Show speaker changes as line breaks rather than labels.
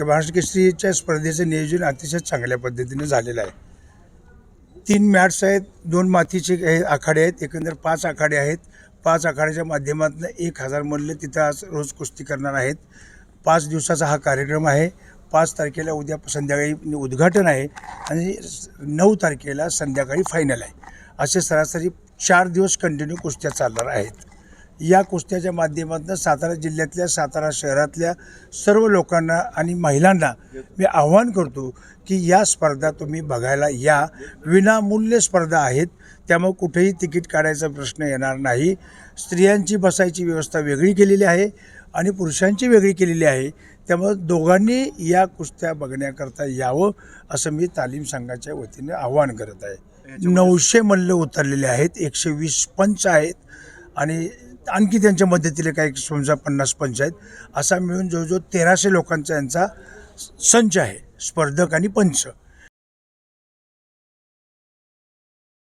महाराष्ट्र केसरीच्या स्पर्धेचं नियोजन अतिशय चांगल्या पद्धतीने झालेलं आहे. तीन मॅट्स आहेत दोन मातीचे हे आखाडे आहेत एकंदर पाच आखाडे आहेत. पाच आखाड्याच्या माध्यमातून एक हजार मल्ल तिथं आज रोज कुस्ती करणार आहेत. पाच दिवसाचा हा कार्यक्रम आहे. पाच तारखेला उद्या संध्याकाळी उद्घाटन आहे आणि नऊ तारखेला संध्याकाळी फायनल आहे. असे सरासरी चार दिवस कंटिन्यू कुस्त्या चालणार आहेत. या कुस्त्याच्या माध्यमातून सातारा जिल्ह्यातल्या सातारा शहरातल्या सर्व लोकांना आणि महिलांना मी आव्हान करतो की या स्पर्धा तुम्ही बघायला या. विनामूल्य स्पर्धा आहेत. त्यामुळे कुठेही तिकीट काढायचा प्रश्न येणार नाही. स्त्रियांची बसायची व्यवस्था वेगळी केलेली आहे आणि पुरुषांची वेगळी केलेली आहे. त्यामुळे दोघांनी या कुस्त्या बघण्याकरता यावं असं मी तालीम संघाच्या वतीने आव्हान करत आहे. नऊशे मल्ल उतरलेले आहेत. एकशे वीस पंच आहेत. आणि आणखी त्यांच्या मदतीला काही समजा पन्नास पंचायत असा मिळून जवळजवळ तेराशे लोकांचा यांचा संच आहे स्पर्धक आणि पंच.